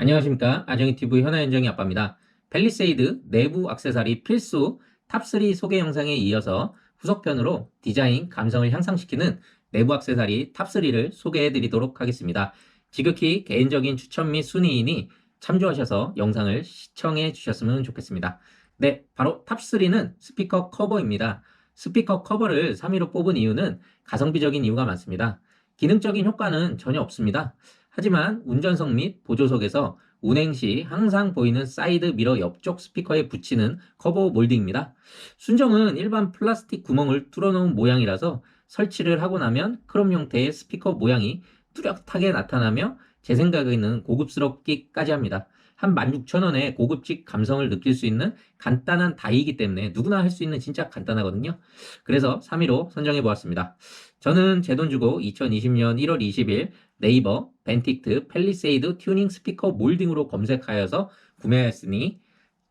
안녕하십니까. 아정이TV 현아현정이 아빠입니다. 펠리세이드 내부 액세서리 필수 탑3 소개 영상에 이어서 후속편으로 디자인 감성을 향상시키는 내부 액세서리 탑3를 소개해 드리도록 하겠습니다. 지극히 개인적인 추천 및 순위이니 참조하셔서 영상을 시청해 주셨으면 좋겠습니다. 네, 바로 탑3는 스피커 커버입니다. 스피커 커버를 3위로 뽑은 이유는 가성비적인 이유가 많습니다. 기능적인 효과는 전혀 없습니다. 하지만 운전석 및 보조석에서 운행 시 항상 보이는 사이드 미러 옆쪽 스피커에 붙이는 커버 몰딩입니다. 순정은 일반 플라스틱 구멍을 뚫어놓은 모양이라서 설치를 하고 나면 크롬 형태의 스피커 모양이 뚜렷하게 나타나며 제 생각에는 고급스럽기까지 합니다. 한 16,000원에 고급직 감성을 느낄 수 있는 간단한 다이기 때문에 누구나 할 수 있는 진짜 간단하거든요. 그래서 3위로 선정해 보았습니다. 저는 제 돈 주고 2020년 1월 20일 네이버 벤틱트 펠리세이드 튜닝 스피커 몰딩으로 검색하여서 구매하였으니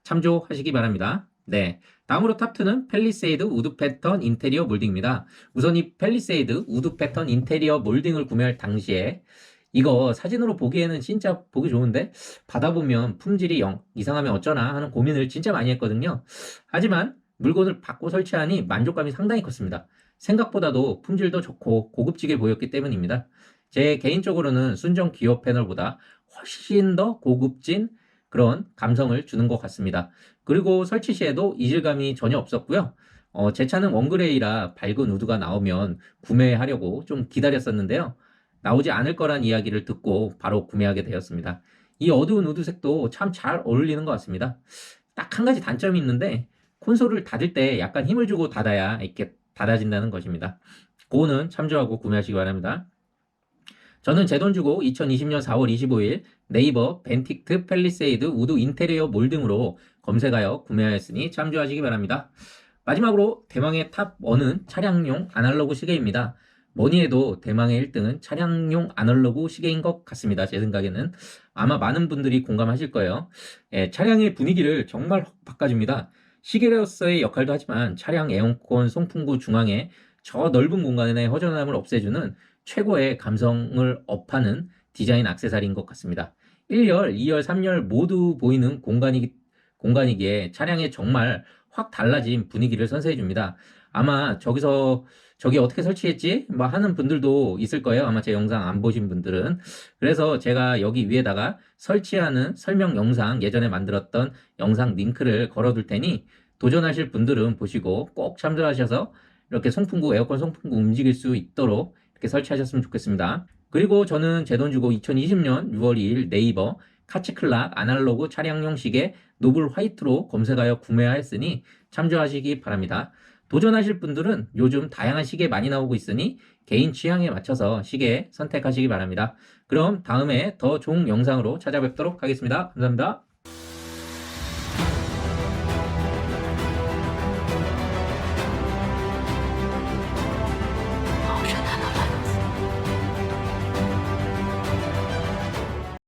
참조하시기 바랍니다. 네. 다음으로 탑2는 펠리세이드 우드 패턴 인테리어 몰딩입니다. 우선 이 펠리세이드 우드 패턴 인테리어 몰딩을 구매할 당시에 이거 사진으로 보기에는 진짜 보기 좋은데 받아보면 품질이 영 이상하면 어쩌나 하는 고민을 진짜 많이 했거든요. 하지만 물건을 받고 설치하니 만족감이 상당히 컸습니다. 생각보다도 품질도 좋고 고급지게 보였기 때문입니다. 제 개인적으로는 순정 기어 패널보다 훨씬 더 고급진 그런 감성을 주는 것 같습니다. 그리고 설치 시에도 이질감이 전혀 없었고요. 어, 제 차는 원그레이라 밝은 우드가 나오면 구매하려고 좀 기다렸었는데요. 나오지 않을 거란 이야기를 듣고 바로 구매하게 되었습니다. 이 어두운 우드색도 참 잘 어울리는 것 같습니다. 딱 한 가지 단점이 있는데 콘솔을 닫을 때 약간 힘을 주고 닫아야 이렇게 닫아진다는 것입니다. 그거는 참조하고 구매하시기 바랍니다. 저는 제 돈 주고 2020년 4월 25일 네이버 벤틱트 펠리세이드 우드 인테리어 몰딩으로 검색하여 구매하였으니 참조하시기 바랍니다. 마지막으로 대망의 탑 1은 차량용 아날로그 시계입니다. 뭐니 해도 대망의 1등은 차량용 아날로그 시계인 것 같습니다. 제 생각에는 아마 많은 분들이 공감하실 거예요. 예, 차량의 분위기를 정말 확 바꿔줍니다. 시계로서의 역할도 하지만 차량 에어컨 송풍구 중앙에 저 넓은 공간의 허전함을 없애주는 최고의 감성을 업하는 디자인 액세서리인 것 같습니다. 1열, 2열, 3열 모두 보이는 공간이, 공간이기에 차량에 정말 확 달라진 분위기를 선사해 줍니다. 아마 저기서 저기 어떻게 설치했지? 뭐 하는 분들도 있을 거예요. 아마 제 영상 안 보신 분들은. 그래서 제가 여기 위에다가 설치하는 설명 영상 예전에 만들었던 영상 링크를 걸어둘 테니 도전하실 분들은 보시고 꼭 참조하셔서 이렇게 송풍구, 에어컨 송풍구 움직일 수 있도록 이렇게 설치하셨으면 좋겠습니다. 그리고 저는 제 돈 주고 2020년 6월 2일 네이버 카치클락 아날로그 차량용 시계 노블 화이트로 검색하여 구매하였으니 참조하시기 바랍니다. 도전하실 분들은 요즘 다양한 시계 많이 나오고 있으니 개인 취향에 맞춰서 시계 선택하시기 바랍니다. 그럼 다음에 더 좋은 영상으로 찾아뵙도록 하겠습니다. 감사합니다.